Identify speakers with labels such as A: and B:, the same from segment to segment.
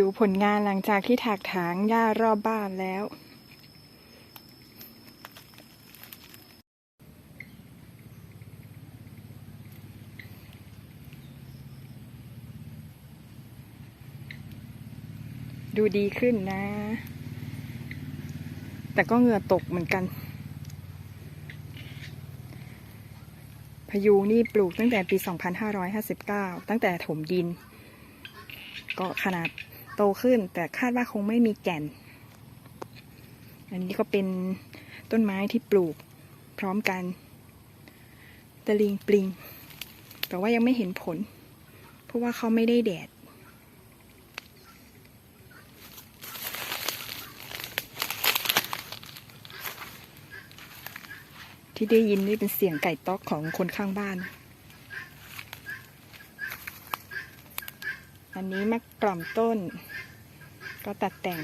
A: ดูผลงานหลังจากที่ถากถางหญ้ารอบบ้านแล้ว ดูดีขึ้นนะ แต่ก็เหงื่อตกเหมือนกัน พยูนี่ปลูกตั้งแต่ปี 2559 ตั้งแต่ถมดินก็ขนาด โตขึ้น แต่คาดว่าคงไม่มีแก่น อันนี้ก็เป็นต้นไม้ที่ปลูกพร้อมกันตะลิงปลิง แต่ว่ายังไม่เห็นผล เพราะว่าเขาไม่ได้แดดที่ได้ยินนี่เป็นเสียงไก่ต๊อกของคนข้างบ้าน อันนี้มะกล่อมต้น ก็ตัดแต่ง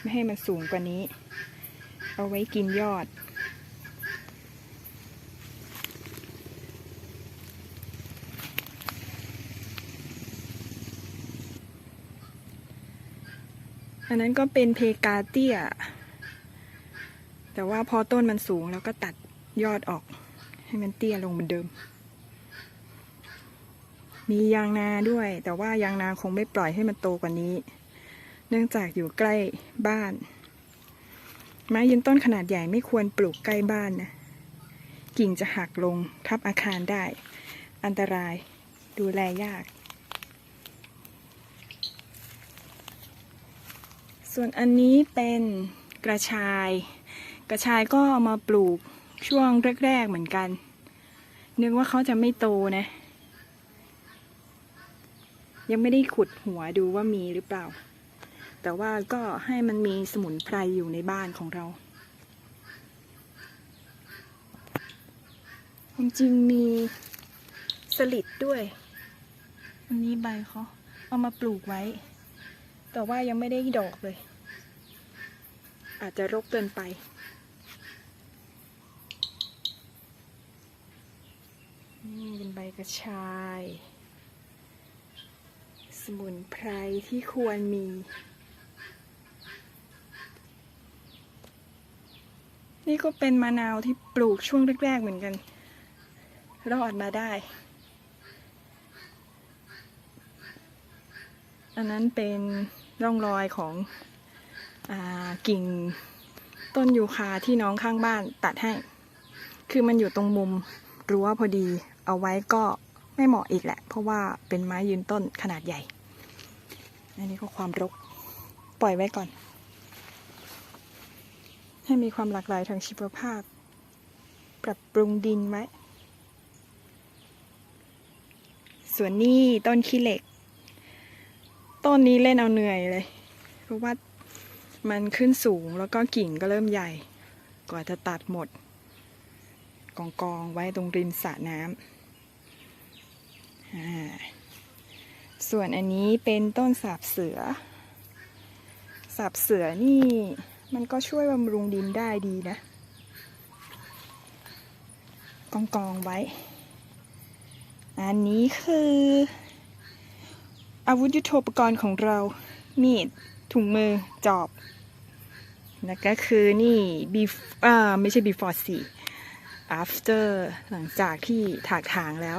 A: ไม่ให้มันสูงกว่านี้ เอาไว้กินยอด อันนั้นก็เป็นเพกาเตียแต่ว่าพอต้นมันสูงแล้วก็ตัดยอดออก ให้มันเตี้ยลงเหมือนเดิม มียางนาด้วย แต่ว่ายางนาคงไม่ปล่อยให้มันโตกว่านี้ เนื่องจากอยู่ใกล้บ้าน ไม้ยืนต้นขนาดใหญ่ไม่ควรปลูกใกล้บ้านนะ กิ่งจะหักลงทับอาคารได้ อันตรายดูแลยาก ส่วนอันนี้เป็นกระชาย กระชายก็เอามาปลูกช่วงแรก ๆ เหมือนกัน นึกว่าเขาจะไม่โตนะ ยังไม่ได้ขุดหัวดูว่ามีหรือเปล่า แต่ว่าก็ให้มันมีสมุนไพรอยู่ในบ้านของเราจริงๆมีสลิดด้วยอันนี้ใบเขาเอามาปลูกไว้ แต่ว่ายังไม่ได้ดอกเลย อาจจะรกเกินไปนี่เป็นใบกระชาย มุนไพรที่ควรมี นี่ก็เป็นมะนาวที่ปลูกช่วงแรก ๆ เหมือนกัน รอดมาได้ อันนั้นเป็นร่องรอยของอกิ่งต้นยูคาที่น้องข้างบ้านตัดให้ คือมันอยู่ตรงมุมรั้วพอดี เอาไว้ก็ไม่เหมาะอีกแหละ เพราะว่าเป็นไม้ยืนต้นขนาดใหญ่ อันนี้ก็ความรก ปล่อยไว้ก่อน ให้มีความหลากหลายทางชีวภาพ ปรับปรุงดินไว้ ส่วนนี้ต้นขี้เหล็ก ต้นนี้เล่นเอาเหนื่อยเลย เพราะว่ามันขึ้นสูงแล้วก็กิ่งก็เริ่มใหญ่ กว่าจะตัดหมด กองกองไว้ตรงริมสระน้ำอ่า ส่วนอันนี้เป็นต้นสาบเสือ สาบเสือนี่มันก็ช่วยบำรุงดินได้ดีนะ กองกองไว้ อันนี้คือ อาวุธยุโทโธปกรณ์ของเรา มีด ถุงมือ จอบ แล้วก็คือนี่ bef อ่าไม่ใช่ before สิ after หลังจากที่ถากถางแล้ว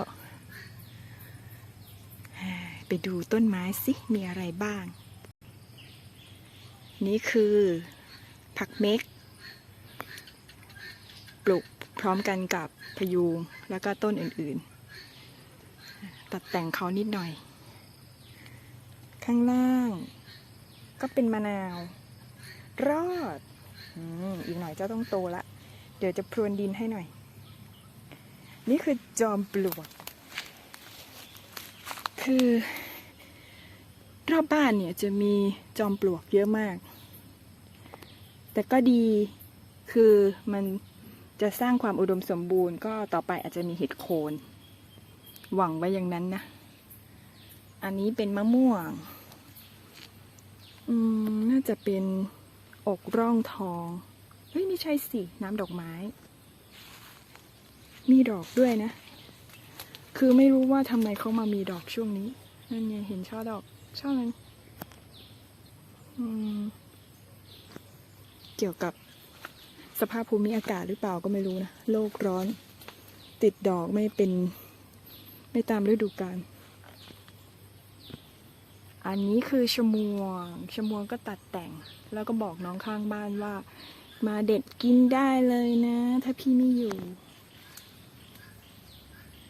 A: ไปดูต้นไม้สิมีอะไรบ้าง นี่คือ ผักเม็ก ปลูกพร้อมกันกับพยูงแล้วก็ต้นอื่นๆ ตัดแต่งเขานิดหน่อย ข้างล่าง ก็เป็นมะนาว รอดออีกหน่อยเจ้าต้องโตละ เดี๋ยวจะพรวนดินให้หน่อย นี่คือจอมปลวก คือ รอบบ้านเนี่ยจะมีจอมปลวกเยอะมาก แต่ก็ดีคือมันจะสร้างความอุดมสมบูรณ์ ก็ต่อไปอาจจะมีเห็ดโคน หวังไว้อย่างนั้นนะ อันนี้เป็นมะม่วง อืม น่าจะเป็นอกร่องทอง เฮ้ย ไม่ใช่สิ น้ำดอกไม้ มีดอกด้วยนะ คือไม่รู้ว่าทำไมเขามามีดอกช่วงนี้ นั่นไงเห็นช่อดอก ช่อนั้นเกี่ยวกับสภาพภูมิอากาศหรือเปล่าก็ไม่รู้นะ โลกร้อน ติดดอกไม่เป็น ไม่ตามฤดูกาล อันนี้คือชมวง ชมวงก็ตัดแต่ง แล้วก็บอกน้องข้างบ้านว่า มาเด็ดกินได้เลยนะ ถ้าพี่ไม่อยู่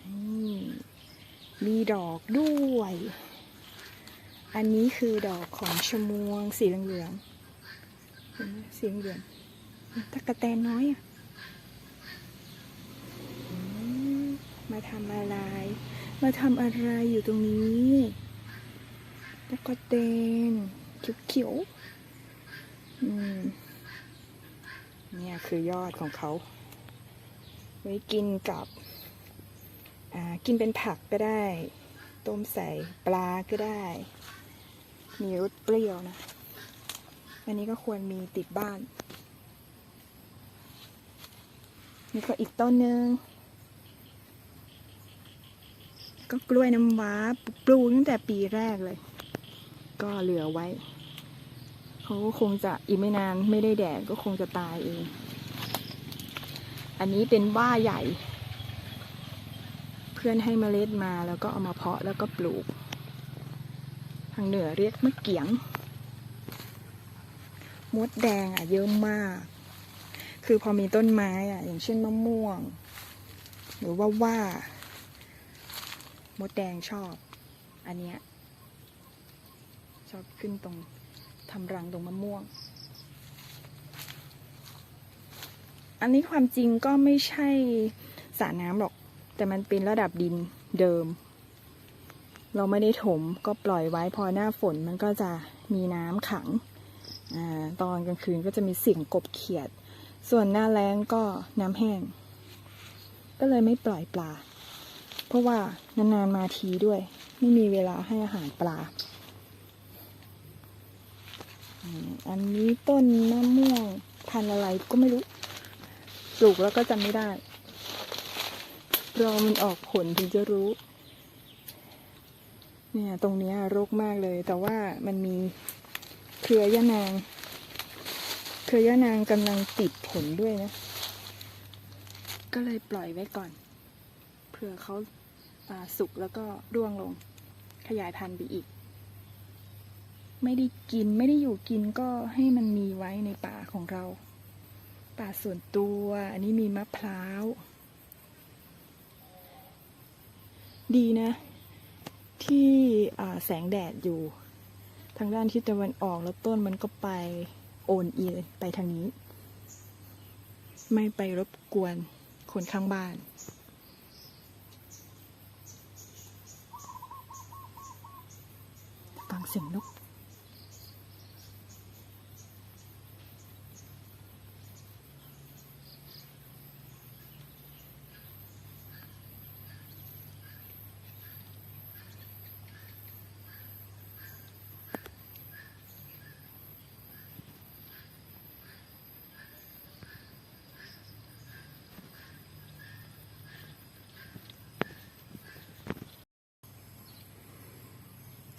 A: นี่มีดอกด้วย อันนี้คือดอกของชมวงสีเหลืองๆสีเหลืองตะกะแตนน้อยอะมาทำอะไร มาทำอะไรอยู่ตรงนี้ตะกะแตนเขียวๆอืมเนี่ยคือยอดของเขา ไว้กินกับ กินเป็นผักก็ได้ ต้มใส่ปลาก็ได้ มีรสเปรี้ยวนะ อันนี้ก็ควรมีติดบ้าน นี่ก็อีกต้นหนึ่งก็กล้วยน้ำว้าปลูกตั้งแต่ปีแรกเลย ก็เหลือไว้ เขาก็คงจะอีกไม่นานไม่ได้แดดก็คงจะตายเอง อันนี้เป็นว่าใหญ่ เพื่อนให้เมล็ดมาแล้วก็เอามาเพาะแล้วก็ปลูก ทางเหนือเรียกมะเกียง มดแดงอะเยอะมาก คือพอมีต้นไม้อะ อย่างเช่นมะม่วง หรือว่าว่ามดแดงชอบ อันเนี้ยชอบขึ้นตรงทำรังตรงมะม่วง อันนี้ความจริงก็ไม่ใช่สระน้ำหรอก แต่มันเป็นระดับดินเดิม เราไม่ได้ถมก็ปล่อยไว้พอหน้าฝนมันก็จะมีน้ำขังอตอนกลางคืนก็จะมีเสียงกบเขียด ส่วนหน้าแล้งก็น้ำแห้ง ก็เลยไม่ปล่อยปลา เพราะว่านานๆมาทีด้วย ไม่มีเวลาให้อาหารปลา อันนี้ต้นมะม่วงพันอะไรก็ไม่รู้ ปลูกแล้วก็จำไม่ได้ รอมันออกผลถึงจะรู้ เนี่ยตรงนี้รกมากเลย แต่ว่ามันมีเครือยะนาง เครือยะนางกำลังติดผลด้วยนะ ก็เลยปล่อยไว้ก่อน เผื่อเขาาสุกแล้วก็ร่วงลง ขยายพันธุ์ไปอีก ไม่ได้กินไม่ได้อยู่กินก็ให้มันมีไว้ในป่าของเรา ป่าส่วนตัว อันนี้มีมะพร้าว ดีนะ ที่แสงแดดอยู่ ทางด้านทิศตะวันออกแล้วต้นมันก็ไปโอนเอีไปทางนี้ ไม่ไปรบกวนคนข้างบ้านฟังเสียงนก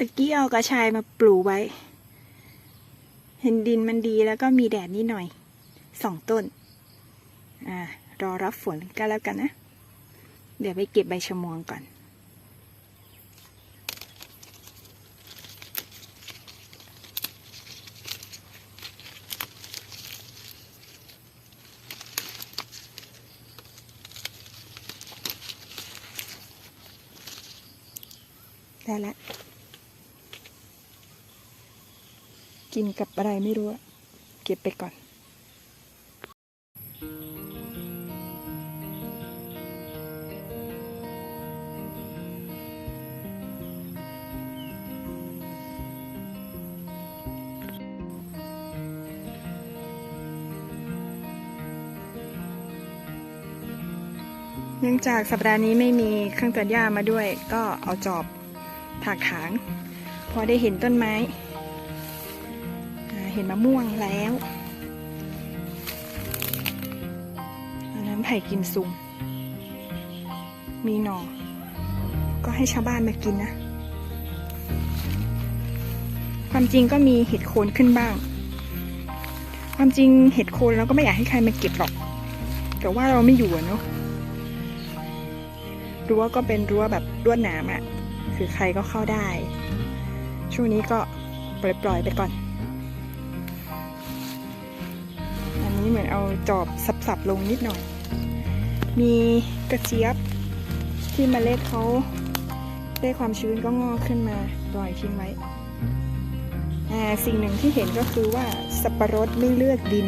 A: ตะกี้เอากระชายมาปลูกไว้ เห็นดินมันดีแล้วก็มีแดดนิดหน่อยสองต้น อ่ารอรับฝนก็แล้วกันนะ เดี๋ยวไปเก็บใบชะมวงก่อนได้แล้ว กินกับอะไรไม่รู้ เก็บไปก่อน เนื่องจากสัปดาห์นี้ไม่มีเครื่องตัดหญ้ามาด้วย ก็เอาจอบถากถาง พอได้เห็นต้นไม้ มะม่วงแล้วอันนั้นไผ่กิมซุง มีหน่อ ก็ให้ชาวบ้านมากินนะ ความจริงก็มีเห็ดโคนขึ้นบ้าง ความจริงเห็ดโคนเราก็ไม่อยากให้ใครมาเก็บหรอก แต่ว่าเราไม่อยู่อะเนาะรั้วก็เป็นรั้วแบบรั้วหนามอะคือใครก็เข้าได้ ช่วงนี้ก็ปล่อยๆไปก่อน เหมือนเอาจอบสับๆลงนิดหน่อย มีกระเจี๊ยบที่เมล็ดเขาได้ความชื้นก็งอกขึ้นมาปล่อยทิ้งไว้อ่าสิ่งหนึ่งที่เห็นก็คือว่าสับปะรดไม่เลือกดิน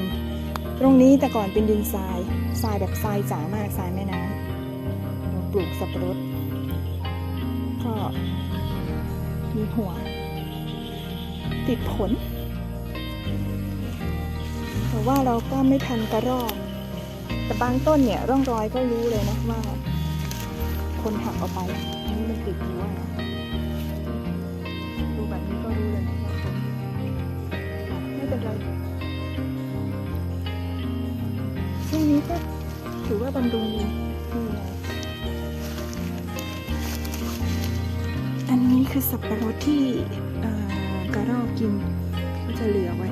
A: ตรงนี้แต่ก่อนเป็นดินทราย ทรายแบบทรายจ๋ามากทรายแม่น้ำเราปลูกสับปะรด ก็มีหัว ติดผล แต่ว่าเราก็ไม่ทันกระรอกแต่บางต้นเนี่ยร่องรอยก็รู้เลยนะว่า คนหักเอาไปอันนี้มันติดอยู่ว่าดูแบบนี้ก็รู้เลยนะไม่เป็นไรช่วงนี้ก็ถือว่าบำรุงดีอันนี้คือสับปะรดที่กระรอกกินก็จะเหลือไว้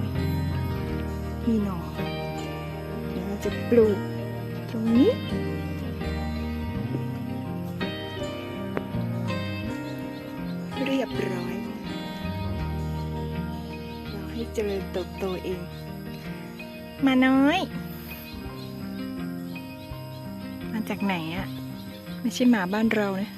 A: มีหน่อเดี๋ยวเราจะปลูกตรงนี้ เรียบร้อย เราให้เจริญเติบโตเอง มาน้อย มาจากไหนอะไม่ใช่หมาบ้านเรานะ